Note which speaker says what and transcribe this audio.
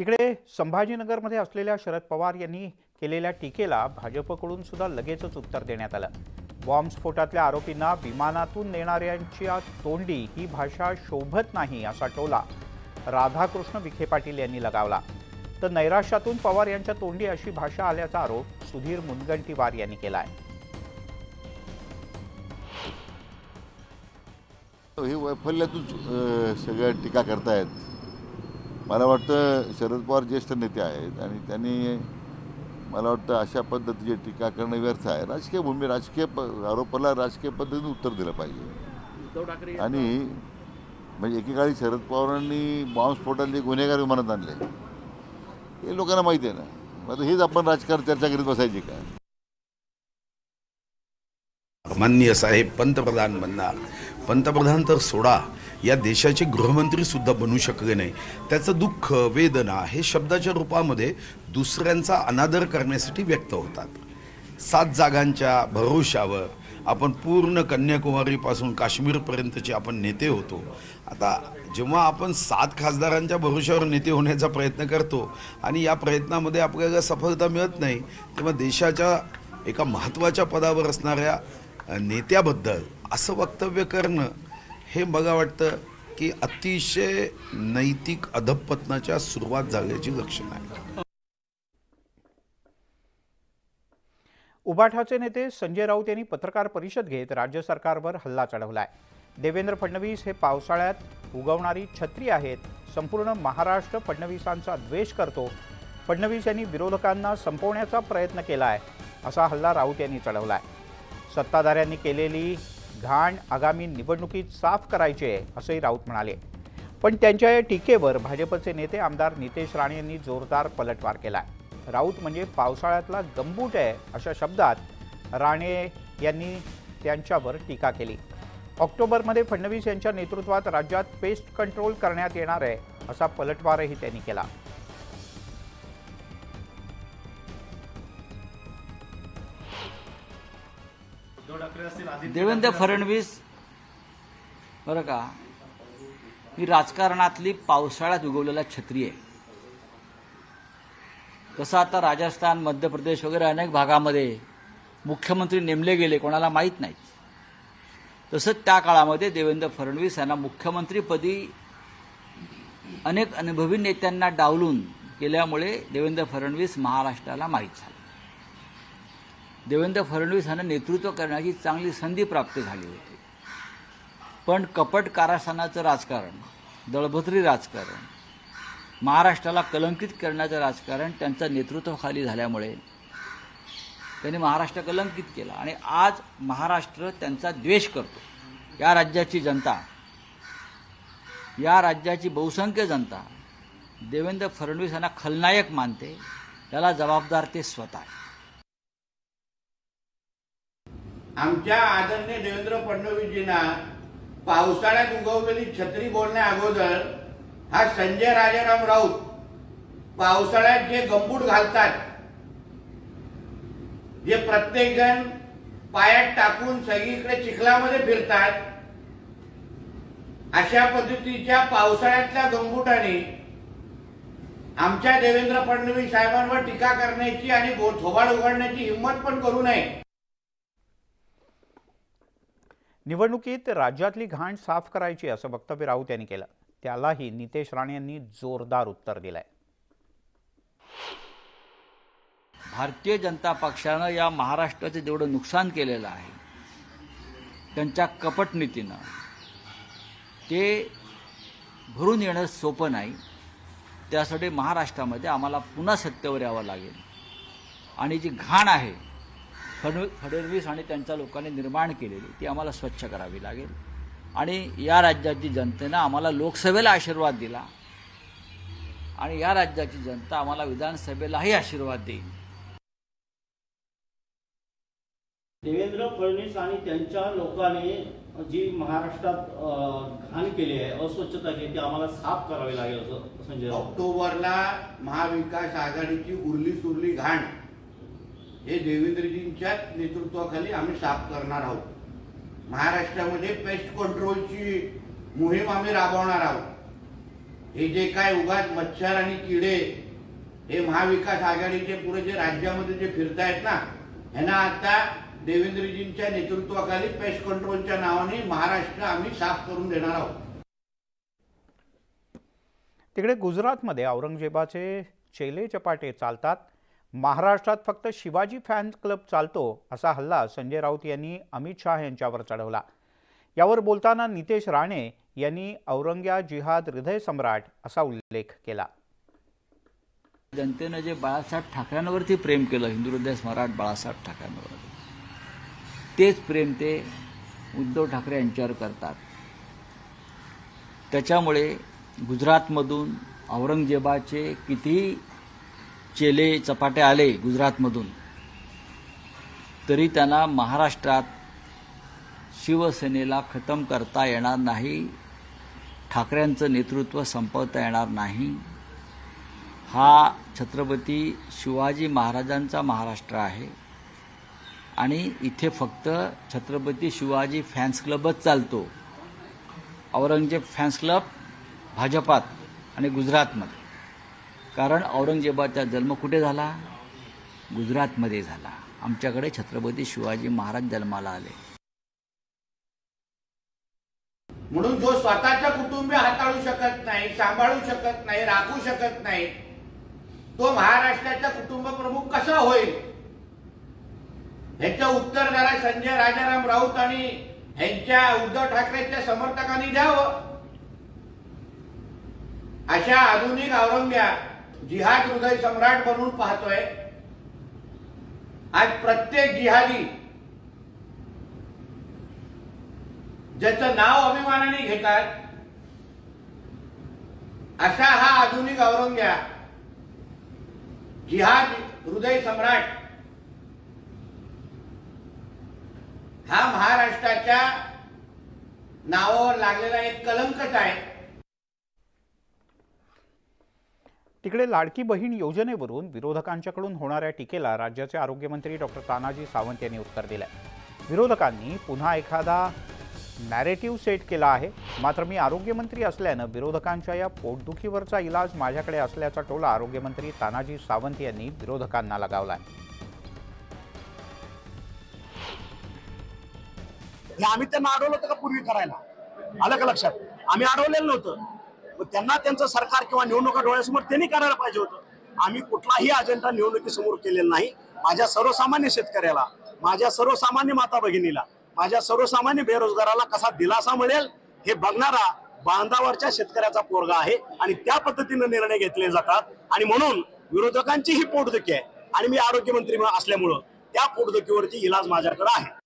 Speaker 1: तिकडे संभाजीनगरमध्ये असलेल्या शरद पवार यांनी केलेल्या टीकेला भाजपकडून सुद्धा लगेचच उत्तर देण्यात आलं. बॉम्बस्फोटातल्या आरोपींना विमानातून नेणाऱ्यांच्या तोंडी ही भाषा शोभत नाही असा टोला राधाकृष्ण विखे पाटील यांनी लगावला. तर नैराश्यातून पवार यांच्या तोंडी अशी भाषा आल्याचा आरोप सुधीर मुनगंटीवार यांनी केला आहे
Speaker 2: हे वैफल्यातून सगळ्या टीका करतायत. मला वाटतं शरद पवार ज्येष्ठ नेते आहेत आणि त्यांनी मला वाटतं अशा पद्धतीची टीका करणं व्यर्थ आहे. राजकीय भूमी राजकीय प आरोपाला राजकीय पद्धतीने उत्तर दिलं पाहिजे. आणि म्हणजे एकेकाळी शरद पवारांनी बॉम्बस्फोटातले गुन्हेगार विमानात आणले. हे लोकांना माहिती आहे ना. मग आता हेच आपण राजकारण चर्चा करीत बसायची का?
Speaker 3: माननीय साहेब पंतप्रधान बनणार पंतप्रधान तर सोडा या देशाचे गृहमंत्री सुद्धा बनू शकले नाही. त्याचं दुःख वेदना हे शब्दाच्या रूपामध्ये दुसऱ्यांचा अनादर करण्यासाठी व्यक्त होतात. सात जागांच्या भरोशावर आपण पूर्ण कन्याकुमारीपासून काश्मीरपर्यंतचे आपण नेते होतो. आता जेव्हा आपण सात खासदारांच्या भरोशावर नेते होण्याचा प्रयत्न करतो आणि या प्रयत्नामध्ये आपल्याला सफलता मिळत नाही तेव्हा देशाच्या एका महत्त्वाच्या पदावर असणाऱ्या नेत्याबद्दल असं वक्तव्य करणं हे बघा वाटतं की अतिशय नैतिक अधपतनाच्या सुरुवात झाल्याची लक्षणं आहे
Speaker 1: उबाठाचे नेते संजय राऊत यांनी पत्रकार परिषद घेत राज्य सरकारवर हल्ला चढवला आहे देवेंद्र फडणवीस हे पावसाळ्यात उगवणारी छत्री आहेत. संपूर्ण महाराष्ट्र फडणवीसांचा द्वेष करतो. फडणवीस यांनी विरोधकांना संपवण्याचा प्रयत्न केला आहे असा हल्ला राऊत यांनी चढवला आहे सत्ताधाऱ्यांनी केलेली घाण आगामी निवडणुकीत साफ करायची आहे असंही राऊत म्हणाले. पण त्यांच्या या टीकेवर भाजपचे नेते आमदार नितेश राणे यांनी जोरदार पलटवार केला राऊत म्हणजे पावसाळ्यातला गंबूट आहे अशा शब्दात राणे यांनी त्यांच्यावर टीका केली. ऑक्टोबरमध्ये फडणवीस यांच्या नेतृत्वात राज्यात पेस्ट कंट्रोल करण्यात येणार आहे असा पलटवारही त्यांनी केला.
Speaker 4: देवेंद्र फडणवीस बरं का ही राजकारणातली पावसाळ्यात उगवलेला छत्री आहे. कसं आता राजस्थान मध्य प्रदेश वगैरे अनेक भागामध्ये मुख्यमंत्री नेमले गेले कोणाला माहीत नाही. तसंच त्या काळामध्ये देवेंद्र फडणवीस यांना मुख्यमंत्रीपदी अनेक अनुभवी नेत्यांना डावलून केल्यामुळे देवेंद्र फडणवीस महाराष्ट्राला माहीत झाले. देवेंद्र फडणवीस यांना नेतृत्व करण्याची चांगली संधी प्राप्त झाली होती. पण कपट कारस्थानाचं राजकारण दळभद्री राजकारण महाराष्ट्राला कलंकित करण्याचं राजकारण त्यांच्या नेतृत्वाखाली झाल्यामुळे त्यांनी महाराष्ट्र कलंकित केला आणि आज महाराष्ट्र त्यांचा द्वेष करतो. या राज्याची जनता या राज्याची बहुसंख्य जनता देवेंद्र फडणवीस यांना खलनायक मानते त्याला जबाबदार ते स्वतः
Speaker 5: आमच्या आदरणीय देवेंद्र फडणवीसजींना पावसाळ्यात उगवलेली छत्री बोलण्या अगोदर हा संजय राजाराम राऊत पावसाळ्यात जे गंबूट घालतात जे प्रत्येक जण पायात टाकून सगळीकडे चिखलामध्ये फिरतात अशा पद्धतीच्या पावसाळ्यातल्या गंबुटाने आमच्या देवेंद्र फडणवीस साहेबांवर टीका करण्याची आणि थोबाड उघडण्याची हिंमत पण करू नये.
Speaker 1: निवडणुकीत राज्यातली घाण साफ करायची असं वक्तव्य राऊत यांनी केलं. त्यालाही नितेश राणे यांनी जोरदार उत्तर दिलंय.
Speaker 4: भारतीय जनता पक्षानं या महाराष्ट्राचं जेवढं नुकसान केलेलं आहे त्यांच्या कपट नीतीनं ते भरून येणं सोपं नाही. त्यासाठी महाराष्ट्रामध्ये आम्हाला पुन्हा सत्तेवर यावं लागेल. आणि जी घाण आहे फडणवी फडणवीस आणि त्यांच्या लोकांनी निर्माण केलेली ती आम्हाला स्वच्छ करावी लागेल. आणि या राज्याची जनतेनं आम्हाला लोकसभेला आशीर्वाद दिला. आणि या राज्याची जनता आम्हाला विधानसभेलाही आशीर्वाद देईल.
Speaker 6: देवेंद्र फडणवीस आणि त्यांच्या लोकांनी जी महाराष्ट्रात घाण केली आहे अस्वच्छता केली ती आम्हाला साफ करावी लागेल असं संजय
Speaker 5: ऑक्टोबरला महाविकास आघाडीची उरली सुरली घाण. हे देवेंद्रजींच्याच नेतृत्वाखाली आम्ही साफ करणार आहोत. महाराष्ट्रामध्ये पेस्ट कंट्रोलची मोहीम आम्ही राबवणार आहोत. हे जे काय उगाच मच्छर आणि किडे हे महाविकास आघाडीचे पुढे जे राज्यामध्ये जे फिरतायत ना ह्यांना आता देवेंद्रजींच्या नेतृत्वाखाली पेस्ट कंट्रोलच्या नावाने महाराष्ट्र आम्ही साफ करून देणार आहोत.
Speaker 1: तिकडे गुजरातमध्ये औरंगजेबाचे चेले चपाटे चालतात. महाराष्ट्रात फक्त शिवाजी फॅन क्लब चालतो असा हल्ला संजय राऊत यांनी अमित शहा यांच्यावर चढवला. यावर बोलताना नितेश राणे यांनी औरंग्या जिहाद हृदय सम्राट असा उल्लेख केला.
Speaker 4: जनतेनं जे बाळासाहेब ठाकरेंवरती प्रेम केलं हिंदू हृदय सम्राट बाळासाहेब ठाकरेंवर तेच प्रेम ते उद्धव ठाकरे यांच्यावर करतात. त्याच्यामुळे गुजरातमधून औरंगजेबाचे किती चेले चपाटे आले गुजरातमधून. तरी त्यांना महाराष्ट्रात शिवसेनेला खतम करता येणार नाही ठाकरेंचं नेतृत्व संपवता येणार नाही. हा छत्रपती शिवाजी महाराजांचा महाराष्ट्र आहे. आणि इथे फक्त छत्रपती शिवाजी फॅन्स क्लबच चालतो. औरंगजेब फॅन्स क्लब भाजपात आणि गुजरातमध्ये. कारण औरंगजेबाचा जन्म कुठे झाला? गुजरातमध्ये झाला. आमच्याकडे छत्रपती शिवाजी महाराज जन्माला आले.
Speaker 5: म्हणून जो स्वतःच्या कुटुंबीय हाताळू शकत नाही सांभाळू शकत नाही राखू शकत नाही तो महाराष्ट्राचा कुटुंब प्रमुख कसा होईल? ह्याचं उत्तर जरा संजय राजाराम राऊत आणि ह्यांच्या उद्धव ठाकरेच्या समर्थकांनी द्यावं. अशा आधुनिक औरंग्या जिहाद हृदय सम्राट बनून पाहतोय. आज प्रत्येक जिहादी ज्याचं नाव अभिमानाने घेतात असा हा आधुनिक औरंग्या जिहाद हृदय सम्राट हा महाराष्ट्राच्या नावावर लागलेला एक कलंकच आहे.
Speaker 1: तिकडे लाडकी बहीण योजनेवरून विरोधकांच्याकडून होणाऱ्या टीकेला राज्याचे आरोग्यमंत्री डॉक्टर तानाजी सावंत यांनी उत्तर दिलंय. विरोधकांनी पुन्हा एखादा नॅरेटिव्ह सेट केला आहे. मात्र मी आरोग्यमंत्री असल्यानं विरोधकांच्या या पोटदुखीवरचा इलाज माझ्याकडे असल्याचा टोला आरोग्यमंत्री तानाजी सावंत यांनी विरोधकांना लगावलाय.
Speaker 7: आम्ही त्यांना अडवलं होतं का पूर्वी करायला? आलं का लक्षात? आम्ही अडवलेलं नव्हतं. त्यांना त्यांचं सरकार किंवा निवडणुका डोळ्यासमोर त्यांनी करायला पाहिजे होतं. आम्ही कुठलाही अजेंडा निवडणुकीसमोर केलेला नाही. माझ्या सर्वसामान्य शेतकऱ्याला माझ्या सर्वसामान्य माता भगिनीला माझ्या सर्वसामान्य बेरोजगाराला कसा दिलासा मिळेल हे बघणारा बांधावरच्या शेतकऱ्याचा पोरगा आहे आणि त्या पद्धतीनं निर्णय घेतले जातात. आणि म्हणून विरोधकांची ही पोटदुखी आहे आणि मी आरोग्यमंत्री असल्यामुळं त्या पोटदुखीवरती इलाज माझ्याकडे आहे.